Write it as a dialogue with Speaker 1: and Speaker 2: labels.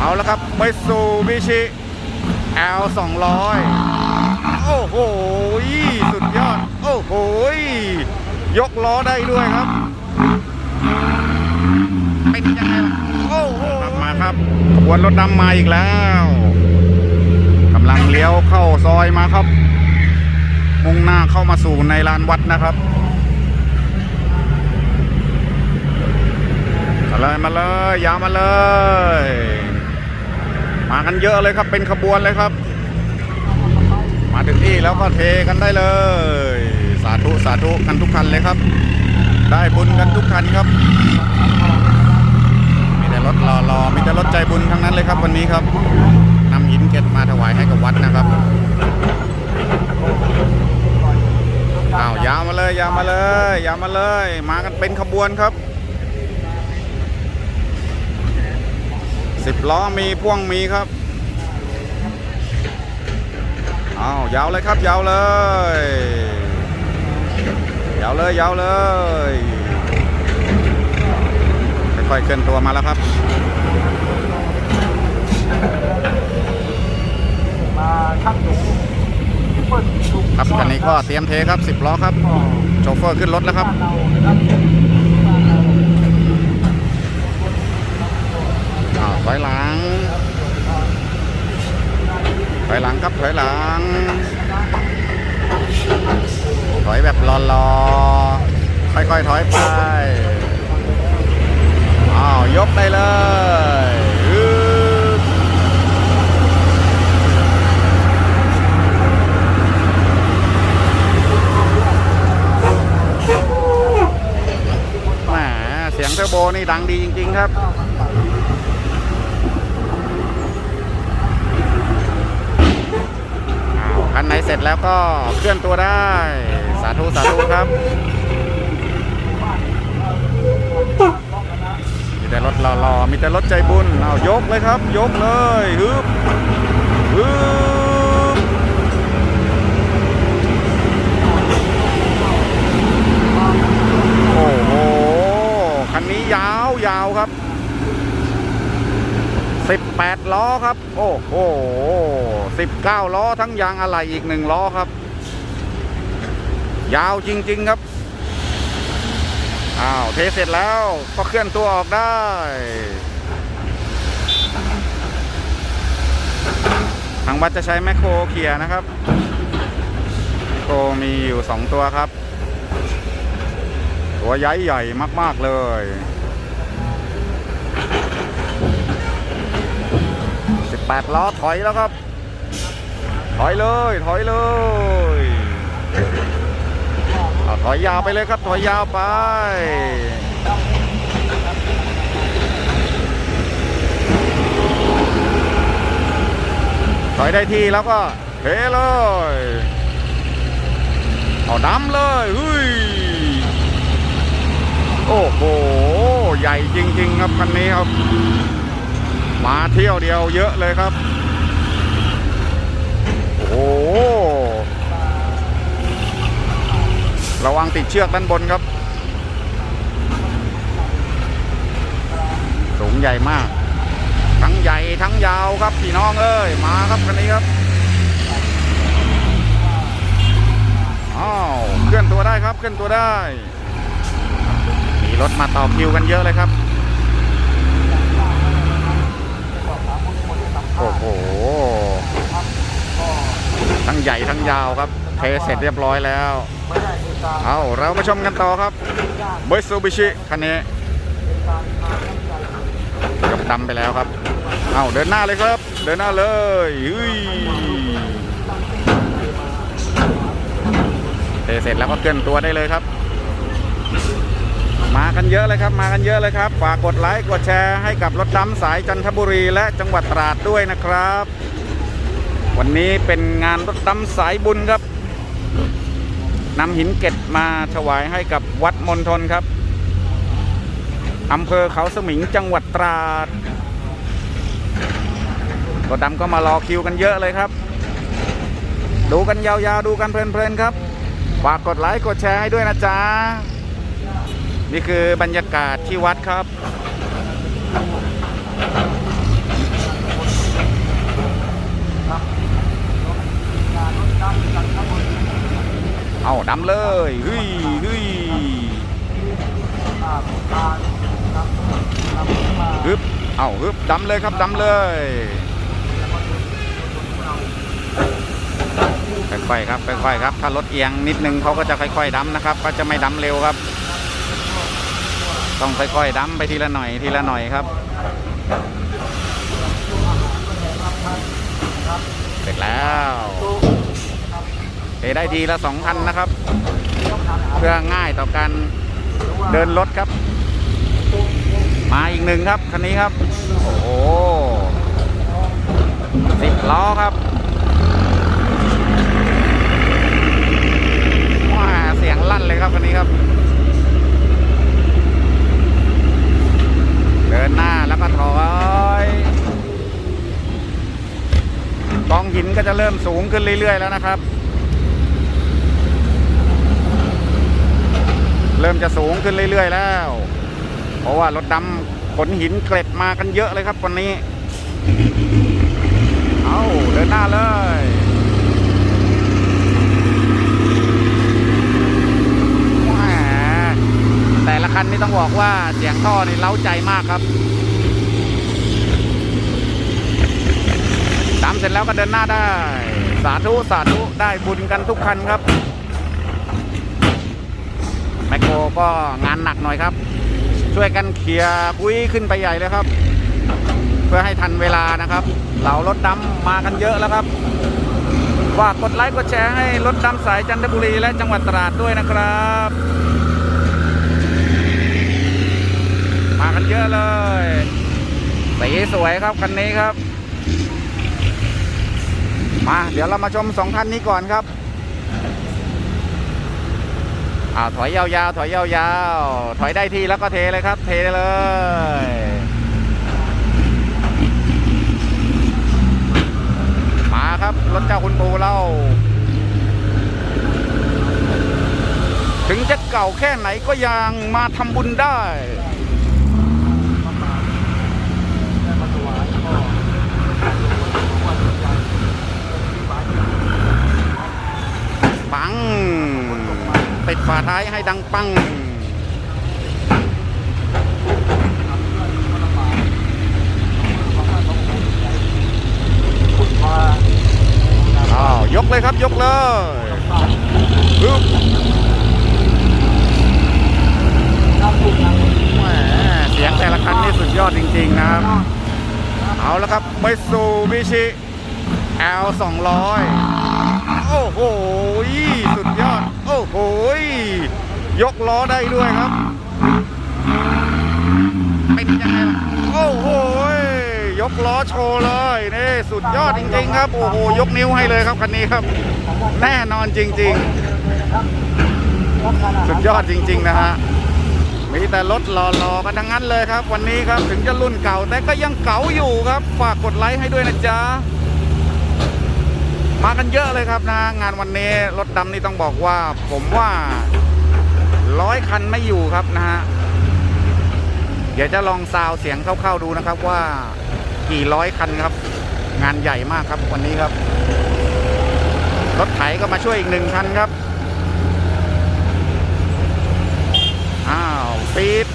Speaker 1: เอาแล้วครับไมซูบิชิ L 200 โอ้โห สุดยอด โอ้โห ยกล้อได้ด้วยครับ เป็นยังไงล่ะ โอ้โหครับมาครับขบวนรถดำมาอีกแล้วกำลังเลี้ยวเข้าซอยมาครับ มุ่งหน้าเข้ามาสู่ในลานวัดนะครับมาเลยมาเลยยาวมาเลย มากันเยอะเลยครับเป็นขบวนเลยครับ มาถึงที่แล้วก็เทกันได้เลย สาธุสาธุกันทุกคันเลยครับ ได้บุญกันทุกคันครับมีแต่รถรอๆมีแต่รถใจบุญทั้งนั้นเลยครับวันนี้ครับนำหินเกล็ดมาถวายให้กับวัดนะครับอ้าวยาวมาเลยยาวมาเลยยาวมาเลย มากันเป็นขบวนครับ สิบล้อมีพ่วงมีครับอ้าวยาวเลยครับยาวเลย ยาวเลยยาวเลยค่อยๆเคลื่อนตัวมาแล้วครับ
Speaker 2: มาชักถุงเปิดถุง
Speaker 1: ครับคันนี้ก็เตรียมเทครับ10ล้อครับโชเฟอร์ขึ้นรถแล้วครับ
Speaker 2: เรานะครับ
Speaker 1: อ้าวถอยหลัง ถอยหลังครับ ถอยหลัง ถอยแบบรอๆ ค่ อยๆ ถอยไป อ้าว ยกได้เลยแหมเสียงเทอร์โบนี่ดังดีจริง ๆ ครับอ้าวคันไหนเสร็จแล้วก็เคลื่อนตัวได้ สาธุ สาธุครับ แต่รถรอๆมีแต่รถใจบุญเอายกเลยครับ ยกเลยฮึบฮึบโอ้โหคันนี้ยาวยาวครับ18ล้อครับ โอ้โห19ล้อทั้งยางอะไหล่อีกหนึ่งล้อครับ ยาวจริง ๆ ครับ อ้าวเทเสร็จแล้วก็เคลื่อนตัวออกได้ทางวัดจะใช้แมคโครเคลียนะครับแมคโครมีอยู่ 2 ตัวครับ ตัวใหญ่ใหญ่มาก ๆ เลย18ล้อถอยแล้วครับ ถอยเลย ถอยเลย ถอยยาวไปเลยครับ ถอยยาวไป ถอยได้ที่แล้วก็เทเลยเอาดำเลยเฮ้ยโอ้โห ใหญ่จริง ๆ ครับคันนี้ครับ มาเที่ยวเดียวเยอะเลยครับ โอ้โห ระวังติดเชือกด้านบนครับ สูงใหญ่มาก ทั้งใหญ่ทั้งยาวครับพี่น้องเอ้ยมาครับคันนี้ครับอ้าวเคลื่อนตัวได้ครับเคลื่อนตัวได้ มีรถมาต่อคิวกันเยอะเลยครับโอ้โหทั้งใหญ่ทั้งยาวครับ เทเสร็จเรียบร้อยแล้ว เอาเรามาชมกันต่อครับมิซูบิชิคันนี้ยกดำไปแล้วครับ เอาเดินหน้าเลยครับ เดินหน้าเลยอุ้ยเทเสร็จแล้วก็เคลื่อนตัวได้เลยครับ มากันเยอะเลยครับ มากันเยอะเลยครับฝากกดไลค์กดแชร์ให้กับรถดำสายจันทบุรีและจังหวัดตราดด้วยนะครับ วันนี้เป็นงานรถดำสายบุญครับ นำหินเกล็ดมาถวายให้กับวัดมณฑลครับอำเภอเขาสมิงจังหวัดตราดรถดำก็มารอคิวกันเยอะเลยครับ ดูกันยาวๆดูกันเพลินๆครับฝากกดไลค์กดแชร์ให้ด้วยนะจ๊ะนี่คือบรรยากาศที่วัดครับ เอาดำเลยเฮ้ยเฮ้ยฮึบเอาฮึบดำเลยครับดำเลยค่อยๆครับค่อยๆครับ ถ้ารถเอียงนิดนึงเขาก็จะค่อยๆดำนะครับ ก็จะไม่ดำเร็วครับ ต้องค่อยๆดำไปทีละหน่อยทีละหน่อยครับเสร็จแล้ว เทได้ทีละสองคันนะครับ เพื่อง่ายต่อการเดินรถครับ มาอีกหนึ่งครับคันนี้ครับ โอ้โหสิบล้อครับว้าเสียงลั่นเลยครับคันนี้ครับ เดินหน้าแล้วก็ถอยกองหินก็จะเริ่มสูงขึ้นเรื่อยๆแล้วนะครับ เริ่มจะสูงขึ้นเรื่อยๆ แล้ว เพราะว่ารถดำขนหินเกล็ดมากันเยอะเลยครับวันนี้ เอาเดินหน้าเลยแหแต่ละคันนี่ต้องบอกว่าเสียงท่อนี่เล้าใจมากครับดำเสร็จแล้วก็เดินหน้าได้ สาธุ สาธุ ได้บุญกันทุกคันครับ คโครก็งานหนักหน่อยครับ ช่วยกันเคลียร์คุยขึ้นไปใหญ่เลยครับ เพื่อให้ทันเวลานะครับ เหล่ารถดำมากันเยอะแล้วครับฝากกดไลค์กดแชร์ให้รถดำสายจันทบุรีและจังหวัดตราดด้วยนะครับ มากันเยอะเลยสีสวยครับคันนี้ครับ มาเดี๋ยวเรามาชมสองคันนี้ก่อนครับ อ่าถอยยาวๆถอยยาวๆถอยได้ที่แล้วก็เทเลยครับ เทเลย มาครับรถเจ้าคุณปูเรา ถึงจะเก่าแค่ไหนก็ยังมาทำบุญได้ปัง ปิดฝาท้ายให้ดังปังอ้าวยกเลยครับยกเลยฮึบเสียงแต่ละคันนี่สุดยอดจริง ๆ นะครับ เอาแล้วครับไมซูบิชิ L 200 โอ้โหสุดยอด โอ้โหยกล้อได้ด้วยครับเป็นยังไงล่ะโอ้โหยกล้อโชว์เลยนี่สุดยอดจริง ๆ ครับ โอ้โหยกนิ้วให้เลยครับคันนี้ครับ แน่นอนจริง ๆ สุดยอดจริง ๆ นะฮะมีแต่รถหล่อๆกันทั้งนั้นเลยครับ วันนี้ครับถึงจะรุ่นเก่าแต่ก็ยังเก๋าอยู่ครับ ฝากกดไลค์ให้ด้วยนะจ๊ะ มากันเยอะเลยครับนะ งานวันนี้รถดำนี่ต้องบอกว่า ผมว่าร้อยคันไม่อยู่ครับนะฮะเดี๋ยวจะลองซาวเสียงเข้าๆดูนะครับว่ากี่ร้อยคันครับ งานใหญ่มากครับวันนี้ครับรถไถก็มาช่วยอีกหนึ่งคันครับอ้าวปีด